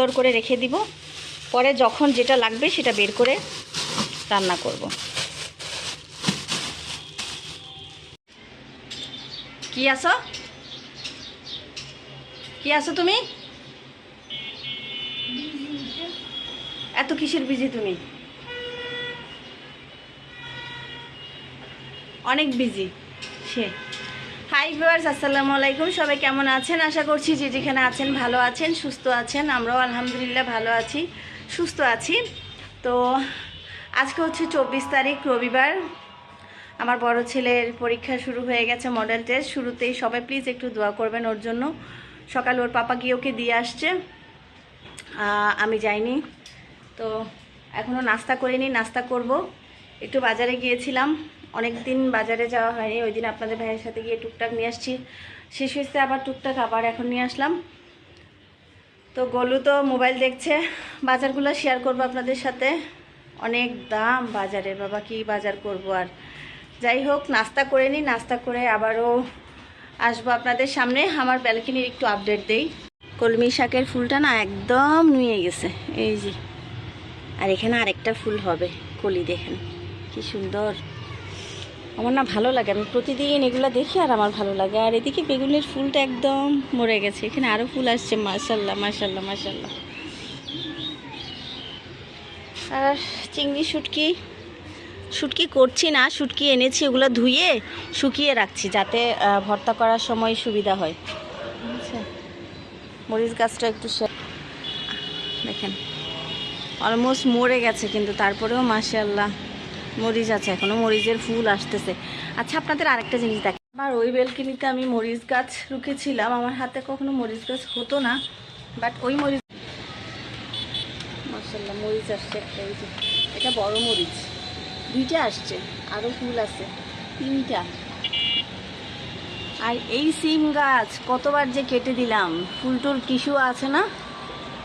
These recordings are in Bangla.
সুন্দর করে রেখে দিব। পরে যখন যেটা লাগবে সেটা বের করে রান্না করব। কি আছো? কি আছো তুমি? এত কিসের বিজি তুমি? অনেক বিজি। সে হাই ভিউয়ার্স আসসালামু আলাইকুম। সবাই কেমন আছেন? আশা করছি যে যেখানে আছেন ভালো আছেন, সুস্থ আছেন। আমরাও আলহামদুলিল্লাহ ভালো আছি, সুস্থ আছি। তো আজকে হচ্ছে চব্বিশ তারিখ, রবিবার। আমার বড় ছেলের পরীক্ষা শুরু হয়ে গেছে মডেল টেস্ট শুরুতেই সবাই প্লিজ একটু দোয়া করবেন ওর জন্য। সকাল ওর পাপা গিয়ে ওকে দিয়ে আসছে। আমি যাইনি। তো এখনও নাস্তা করিনি, নাস্তা করব। একটু বাজারে গিয়েছিলাম। অনেক দিন বাজারে যাওয়া হয়নি ওই দিন আপনাদের ভাইয়ের সাথে গিয়ে টুকটাক নিয়ে আসছি। শেষ হয়েছে আবার টুকটাক আবার এখন নিয়ে আসলাম। তো গলু তো মোবাইল দেখছে, বাজারগুলো শেয়ার করব আপনাদের সাথে। অনেক দাম বাজারে বাবা কি বাজার করব আর। যাই হোক, নাস্তা করে নিই, নাস্তা করে আবারও আসব আপনাদের সামনে। আমার ব্যালকনির একটু আপডেট দেই। কলমি শাকের ফুলটা না একদম নুয়ে গেছে। এই যে। আর এখানে আরেকটা ফুল হবে, কলি দেখেন, কি সুন্দর। আমার না ভালো লাগে। আমি প্রতিদিন এগুলো দেখি আর আমার ভালো লাগে। আর এদিকে বেগুনের ফুলটা একদম মরে গেছে। এখানে আরও ফুল আসছে মাশাল্লাহ মাশাল্লাহ মাশাল্লাহ আর চিংড়ি শুটকি শুটকি করছি না, শুটকি এনেছি ওগুলো ধুয়ে, শুকিয়ে রাখছি যাতে ভর্তা করার সময় সুবিধা হয়। আচ্ছা। মরিচ গাছটা একটু দেখেন। অলমোস্ট মরে গেছে কিন্তু তারপরেও মাশাল্লাহ মরিচ আছে, এখনও মরিচের ফুল আসতেছে। আচ্ছা আপনাদের আরেকটা জিনিস দেখ। আমার ওই বেলকিনিতে আমি মরিচ গাছ রুকেছিলাম আমার হাতে কখনো মরিচ গাছ হতো না বাট ওই মরিচ মাশাল্লাহ মরিচ আসছে একটা এটা বড় মরিচ। দুইটা আসছে আরও ফুল আছে, তিনটা। আর এই সিম গাছ কতবার যে কেটে দিলাম ফুল টুল টিস্যু আছে না?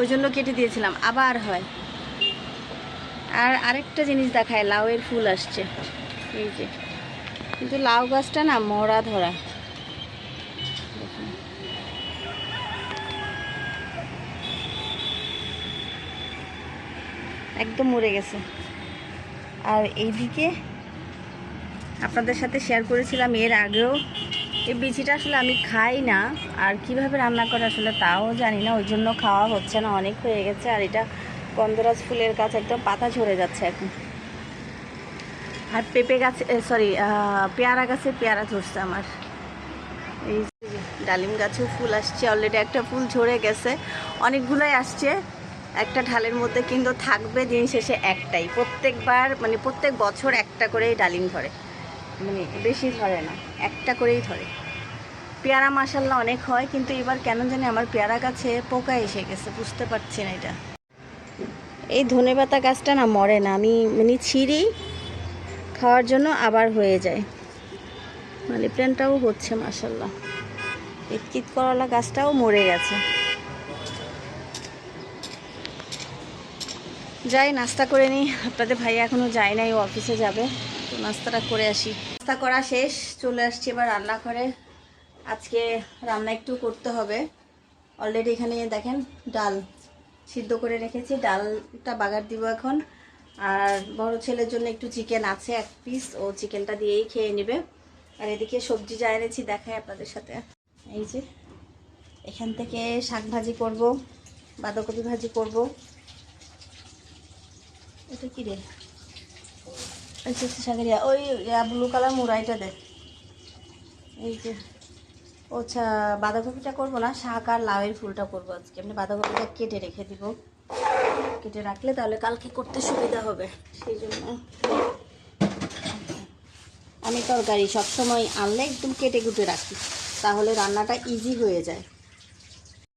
ওই জন্য কেটে দিয়েছিলাম, আবার হয়। আর আরেকটা জিনিস দেখায়, লাউয়ের ফুল আসছে। এই যে, কিন্তু লাউ গাছটা না মরা ধরা। একদম মরে গেছে। আর এইদিকে আপনাদের সাথে শেয়ার করেছিলাম এর আগেও, এই বিচিটা আসলে আমি খাই না, আর কীভাবে রান্না করে আসলে তাও জানি না, ওই জন্য খাওয়া হচ্ছে না, অনেক হয়ে গেছে, আর এটা গন্ধরাজ ফুলের গাছ একদম পাতা ঝরে যাচ্ছে এখন। আর পেঁপে গাছে সরি পেয়ারা গাছে পেয়ারা ধরছে আমার। এই ডালিম গাছেও ফুল আসছে অলরেডি একটা ফুল ঝরে গেছে। অনেকগুলোই আসছে, একটা ঢালের মধ্যে কিন্তু থাকবে দিন শেষে একটাই। প্রত্যেকবার মানে প্রত্যেক বছর একটা করেই ডালিম ধরে। মানে বেশি ধরে না, একটা করেই ধরে। পেয়ারা মাসাল্লাহ অনেক হয়, কিন্তু এবার কেন জানি আমার পেয়ারা গাছে পোকা এসে গেছে, বুঝতে পারছি না এটা। এই ধনেপাতা গাছটা না মরে না, আমি মানে ছিঁড়ি খাওয়ার জন্য আবার হয়ে যায়। মানি প্ল্যান্টটাও হচ্ছে মাসাল্লাহ এই চিত করলা গাছটাও মরে গেছে। যাই, নাস্তা করে নিই। আপনাদের ভাই এখনও যায় নাই অফিসে যাবে। তো নাস্তাটা করে আসি। নাস্তা করা শেষ, চলে আসছি এবার রান্না করে আজকে রান্না একটু করতে হবে। অলরেডি এখানে, দেখেন, ডাল। সিদ্ধ করে রেখেছি। ডালটা বাগার দিব এখন। আর বড় ছেলের জন্য একটু চিকেন আছে, এক পিস ও চিকেনটা দিয়েই খেয়ে নেবে। আর এদিকে সবজি যা এনেছি, দেখাই আপনাদের সাথে। এই যে, এখান থেকে শাক ভাজি করব, বাঁধাকপি ভাজি করব। এটা কি রে? আচ্ছা ওই ব্লু কালার মুরাইটা দেখ এই যে। ও আচ্ছা বাঁধাকপিটা করব না, শাক আর লাউয়ের ফুলটা করব আজকে। আমি বাঁধাকপিটা কেটে রেখে দিব। কেটে রাখলে তাহলে কালকে করতে সুবিধা হবে। সেই জন্য আমি তরকারি সবসময় আনলে একদম কেটে কুটে রাখি, তাহলে রান্নাটা ইজি হয়ে যায়।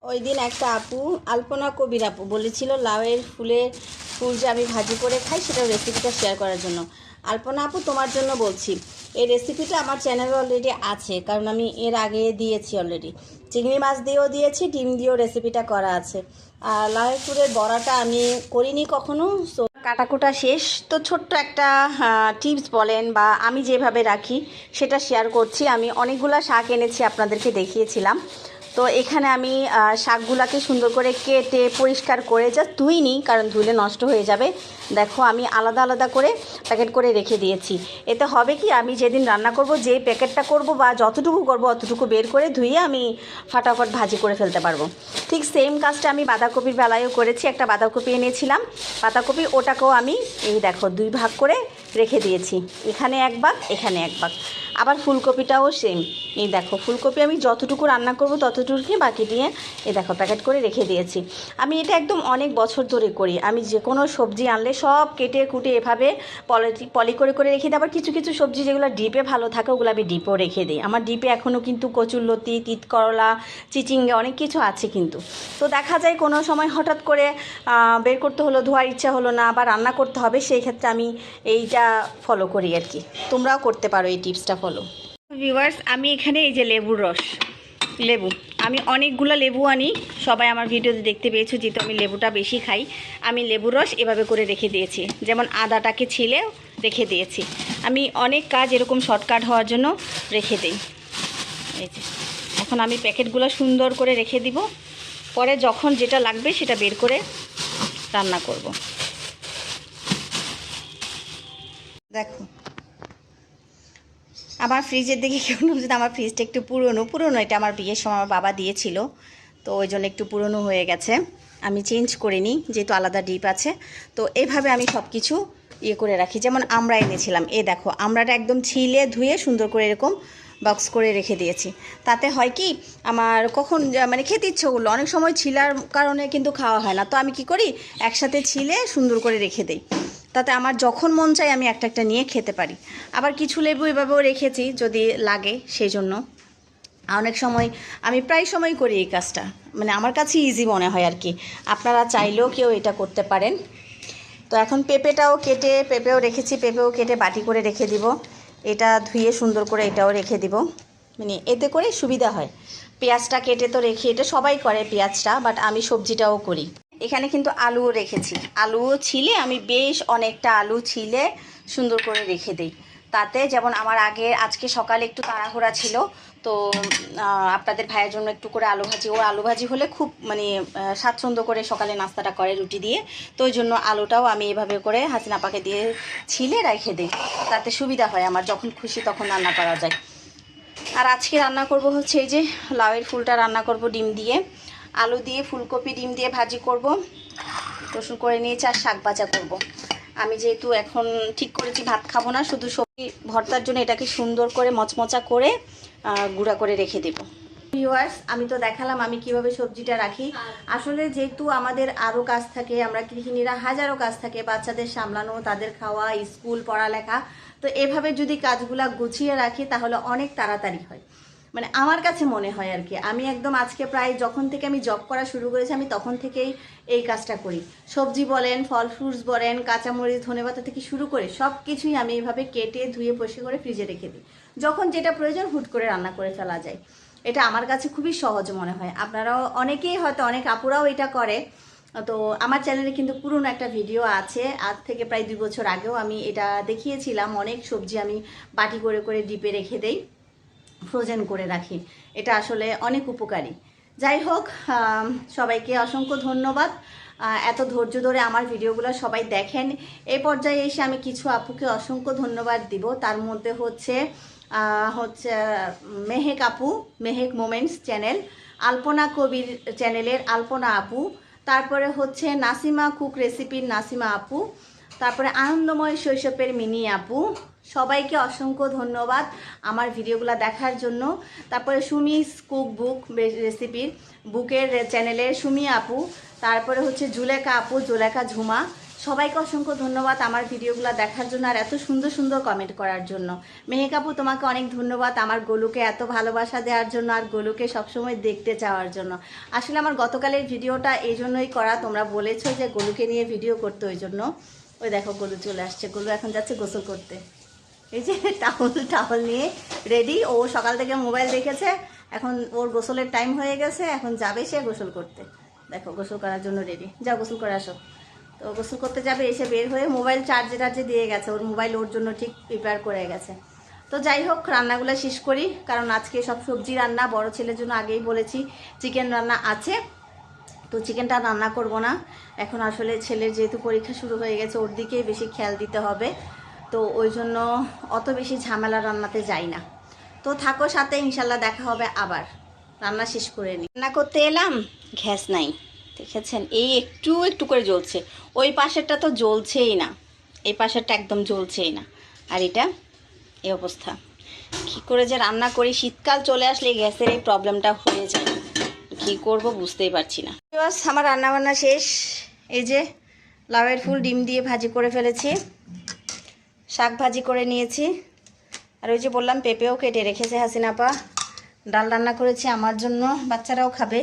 ওই দিন একটা আপু, আলপনা কবির আপু বলেছিল, লাউয়ের ফুলের ফুল যে আমি ভাজি করে খাই, সেটার রেসিপিটা শেয়ার করার জন্য। আলপনা আপু, তোমার জন্য বলছি। এই রেসিপিটা আমার চ্যানেলে অলরেডি আছে, কারণ আমি এর আগে দিয়েছি অলরেডি চিংড়ি মাছ দিয়েও দিয়েছি, ডিম দিয়েও রেসিপিটা করা আছে। আর ফুলের বড়াটা আমি করিনি কখনো সো কাটাকুটা শেষ। তো ছোট্ট একটা টিপস বলেন বা আমি যেভাবে রাখি, সেটা শেয়ার করছি। আমি অনেকগুলো শাক এনেছি, আপনাদেরকে দেখিয়েছিলাম। তো এখানে আমি শাকগুলাকে সুন্দর করে কেটে পরিষ্কার করে জাস্ট ধুইনি, কারণ ধুলে নষ্ট হয়ে যাবে। দেখো, আমি আলাদা আলাদা করে প্যাকেট করে রেখে দিয়েছি। এতে হবে কি, আমি যেদিন রান্না করব যে প্যাকেটটা করব বা যতটুকু করব, অতটুকু বের করে ধুয়ে আমি ফাটাফট ভাজি করে ফেলতে পারব। ঠিক সেম কাজটা আমি বাঁধাকপির বেলায়ও করেছি, একটা বাঁধাকপি এনেছিলাম। বাঁধাকপি ওটাকেও আমি এই দেখো, দুই ভাগ করে রেখে দিয়েছি। এখানে এক ভাগ, এখানে এক ভাগ। আবার ফুলকপিটাও সেম এই দেখো, ফুলকপি আমি যতটুকু রান্না করব ততটুকুই বাকি দিয়ে এই দেখো প্যাকেট করে রেখে দিয়েছি। আমি এটা একদম অনেক বছর ধরে করি। আমি যে কোনো সবজি আনলে সব কেটে কুটে এভাবে পলি পলি করে করে রেখে দিই। আবার কিছু কিছু সবজি যেগুলো ডিপে ভালো থাকে, ওগুলো আমি ডিপেও রেখে দিই। আমার ডিপে এখনও কিন্তু কচুরলতি তিত করলা চিচিঙ্গে অনেক কিছু আছে কিন্তু। তো দেখা যায় কোনো সময় হঠাৎ করে বের করতে হলো, ধোয়ার ইচ্ছা হলো না বা রান্না করতে হবে, সেই ক্ষেত্রে আমি এইটা ফলো করি আর কি। তোমরাও করতে পারো এই টিপসটা ফলো ভিউয়ার্স আমি এখানে এই যে লেবুর রস। লেবু। আমি অনেকগুলো লেবু আনি। সবাই আমার ভিডিওতে দেখতে পেয়েছ, যেহেতু আমি লেবুটা বেশি খাই। আমি লেবুর রস এভাবে করে রেখে দিয়েছি। যেমন আদাটাকে ছিলে রেখে দিয়েছি। আমি অনেক কাজ এরকম শর্টকাট হওয়ার জন্য রেখে দিই। এখন আমি প্যাকেটগুলো সুন্দর করে রেখে দিব। পরে যখন যেটা লাগবে সেটা বের করে রান্না করব। দেখো। আমার ফ্রিজের দিকে কেউ যদি আমার ফ্রিজটা একটু পুরনো পুরনো এটা আমার বিয়ের সময় আমার বাবা দিয়েছিল। তো ওই জন্য একটু পুরনো হয়ে গেছে। আমি চেঞ্জ করে নিই, যেহেতু আলাদা ডিপ আছে। তো এভাবে আমি সব কিছু ইয়ে করে রাখি। যেমন আমরা এনেছিলাম, এ দেখো, আমরাটা একদম ছিলে ধুয়ে সুন্দর করে এরকম বক্স করে রেখে দিয়েছি। তাতে হয় কি, আমার কখন মানে খেতে ইচ্ছে করল, অনেক সময় ছিলার কারণে কিন্তু খাওয়া হয় না। তো আমি কি করি, একসাথে ছিলে সুন্দর করে রেখে দিই। তাতে আমার যখন মন চাই আমি একটা একটা নিয়ে খেতে পারি। আবার কিছু লেবু এভাবেও রেখেছি যদি লাগে সেই জন্য অনেক সময় আমি প্রায় সময় করি এই কাজটা। মানে আমার কাছে ইজি মনে হয় আর কি। আপনারা চাইলেও কেউ এটা করতে পারেন। তো এখন পেঁপেটাও কেটে, পেঁপেও রেখেছি, পেঁপেও কেটে বাটি করে রেখে দিব। এটা ধুয়ে সুন্দর করে এটাও রেখে দিব। মানে এতে করে সুবিধা হয়। পেঁয়াজটা কেটে তো রেখে, এটা সবাই করে পেঁয়াজটা, বাট আমি সবজিটাও করি। এখানে কিন্তু আলুও রেখেছি। আলুও ছিলে, আমি বেশ অনেকটা আলু ছিলে সুন্দর করে রেখে দিই। তাতে যেমন আমার আগে, আজকে সকালে একটু তাড়াহুড়া ছিল, তো আপনাদের ভাইয়ের জন্য একটু করে আলু ভাজি। ও আলু ভাজি হলে খুব মানে স্বাচ্ছন্দ্য করে সকালে নাস্তাটা করে রুটি দিয়ে। তো ওই জন্য আলুটাও আমি এভাবে করে হাসিনা পাকে দিয়ে ছিলে রেখে দিই। তাতে সুবিধা হয় আমার, যখন খুশি তখন রান্না করা যায়। আর আজকে রান্না করব হচ্ছে এই যে, লাউয়ের ফুলটা রান্না করব ডিম দিয়ে। আলু দিয়ে, ফুলকপি, ডিম দিয়ে ভাজি করব। রসুন করে নিয়েছি আর শাক ভাজা করব। আমি যেহেতু এখন ঠিক করেছি, ভাত খাব না, শুধু সবজি ভর্তার জন্য এটাকে সুন্দর করে মচমচা করে গুঁড়া করে রেখে দেবো। ভিউয়ার্স আমি তো দেখালাম আমি কীভাবে সবজিটা রাখি। আসলে যেহেতু আমাদের আরও কাজ থাকে, আমরা গৃহিণীরা হাজারো কাজ থাকে, বাচ্চাদের সামলানো, তাদের খাওয়া, স্কুল, পড়ালেখা, তো এভাবে যদি কাজগুলা গুছিয়ে রাখি, তাহলে অনেক তাড়াতাড়ি হয়। মানে আমার কাছে মনে হয় আর কি, আমি একদম আজকে প্রায় যখন থেকে আমি জব করা শুরু করেছি, আমি তখন থেকেই এই কাজটা করি। সবজি বলেন, ফল ফ্রুটস বলেন, কাঁচামরিচ, ধনেপাতা থেকে শুরু করে সব কিছুই আমি এইভাবে কেটে, ধুয়ে, পরিষ্কার করে ফ্রিজে রেখে দিই। যখন যেটা প্রয়োজন হুট করে রান্না করে ফেলা যায়। এটা আমার কাছে খুবই সহজ মনে হয়। আপনারাও, অনেকেই হয়তো, অনেক আপুরাও এটা করে। তো আমার চ্যানেলে কিন্তু পুরনো একটা ভিডিও আছে। আজ থেকে প্রায় দুই বছর আগেও আমি এটা দেখিয়েছিলাম। অনেক সবজি আমি বাটি করে করে ডিপে রেখে দেই। ফ্রোজেন করে রাখি। এটা আসলে অনেক উপকারী। যাই হোক সবাইকে অসংখ্য ধন্যবাদ। এত ধৈর্য ধরে আমার ভিডিওগুলো সবাই দেখেন। এই পর্যায়ে এসে আমি কিছু আপুকে অসংখ্য ধন্যবাদ দিব। তার মধ্যে হচ্ছে হচ্ছে মেহেক আপু, মেহেক মোমেন্টস চ্যানেল, আলপনা কবির চ্যানেলের আলপনা আপু, তারপরে হচ্ছে নাসিমা কুক রেসিপির নাসিমা আপু তারপরে আনন্দময় শৈশবের মিনি আপু। সবাইকে অসংখ্য ধন্যবাদ আমার ভিডিওগুলো দেখার জন্য। তারপরে সুমিস কুক বুক রেসিপির বুকের চ্যানেলের সুমি আপু। তারপরে হচ্ছে জুলেখা আপু, জুলেখা ঝুমা। সবাইকে অসংখ্য ধন্যবাদ আমার ভিডিওগুলো দেখার জন্য আর এত সুন্দর সুন্দর কমেন্ট করার জন্য। মেহেক আপু, তোমাকে অনেক ধন্যবাদ আমার গোলুকে এত ভালোবাসা দেওয়ার জন্য আর গোলুকে সবসময় দেখতে চাওয়ার জন্য। আসলে আমার গতকালের ভিডিওটা এই জন্যই করা, তোমরা বলেছ যে গোলুকে নিয়ে ভিডিও করতে ওই জন্য। ওই দেখো গোলু চলে আসছে। গোলু এখন যাচ্ছে গোসল করতে। এই যে টাওয়াল টাওয়াল নিয়ে রেডি ও সকাল থেকে মোবাইল দেখেছে। এখন ওর গোসলের টাইম হয়ে গেছে। এখন যাবে সে গোসল করতে। দেখো, গোসল করার জন্য রেডি যাও, গোসল করে আসো। তো গোসল করতে যাবে, এসে বের হয়ে মোবাইল চার্জে টার্জে দিয়ে গেছে। ওর মোবাইল ওর জন্য ঠিক প্রিপেয়ার করে গেছে। তো যাই হোক, রান্নাগুলো শেষ করি। কারণ আজকে সব সবজি রান্না, বড় ছেলের জন্য আগেই বলেছি চিকেন রান্না আছে। তো চিকেনটা রান্না করব না। এখন আসলে ছেলের যেহেতু পরীক্ষা শুরু হয়ে গেছে, ওর দিকেই বেশি খেয়াল দিতে হবে। তো ওই জন্য অত বেশি ঝামেলা রান্নাতে যাই না। তো থাকো সাথে, ইনশাল্লাহ দেখা হবে আবার। রান্না শেষ করে নিই রান্না করতে এলাম, গ্যাস নাই। দেখেছেন, এই একটু একটু করে জ্বলছে। ওই পাশেরটা তো জ্বলছেই না। এই পাশেরটা একদম জ্বলছেই না। আর এটা, এই অবস্থা। কী করে যে রান্না করি, শীতকাল চলে আসলে গ্যাসের এই প্রবলেমটা হয়ে যায়। কী করব বুঝতেই পারছি না। বাস আমার রান্না বান্না শেষ। এই যে লাউয়ের ফুল ডিম দিয়ে ভাজি করে ফেলেছি। শাক ভাজি করে নিয়েছি। আর ওই যে বললাম, পেঁপেও কেটে রেখেছে হাসিনাপা ডাল রান্না করেছি আমার জন্য, বাচ্চারাও খাবে।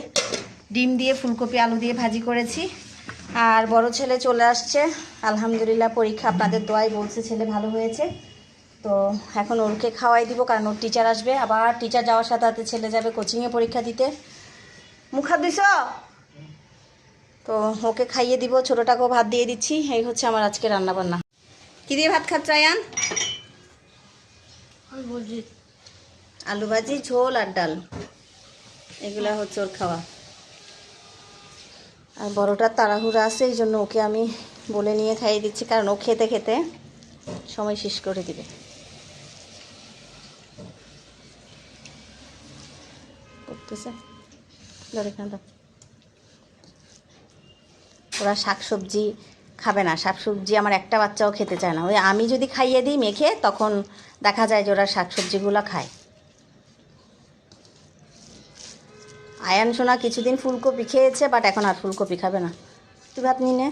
ডিম দিয়ে ফুলকপি, আলু দিয়ে ভাজি করেছি। আর বড় ছেলে চলে আসছে। আলহামদুলিল্লাহ, পরীক্ষা আপনাদের দোয়াই বলছে, ছেলে ভালো হয়েছে। তো এখন ওরকে খাওয়াই দিব, কারণ ওর টিচার আসবে। আবার টিচার যাওয়ার সাথে সাথে ছেলে যাবে কোচিংয়ে পরীক্ষা দিতে। মুখা দিস তো ওকে খাইয়ে দিব ছোটোটাকেও ভাত দিয়ে দিচ্ছি। এই হচ্ছে আমার আজকে রান্না বান্না কী দিয়ে ভাত খাচ্ছ আয়ান আলু ভাজি ঝোল আর ডাল। এগুলা হচ্ছে ওর খাওয়া। আর বড়টার তাড়াহুড়া আছে এই জন্য ওকে আমি বলে নিয়ে খাইয়ে দিচ্ছি কারণ ও খেতে খেতে সময় শেষ করে দিবে। করতেছে। ওরা শাকসবজি খাবে না। শাকসবজি আমার একটা বাচ্চাও খেতে চায় না। ওই আমি যদি খাইয়ে দিই মেখে, তখন দেখা যায় যে ওরা শাকসবজিগুলো খায়। আয়ান সোনা কিছুদিন ফুলকপি খেয়েছে বাট এখন আর ফুলকপি খাবে না। তুই ভাত নিয়ে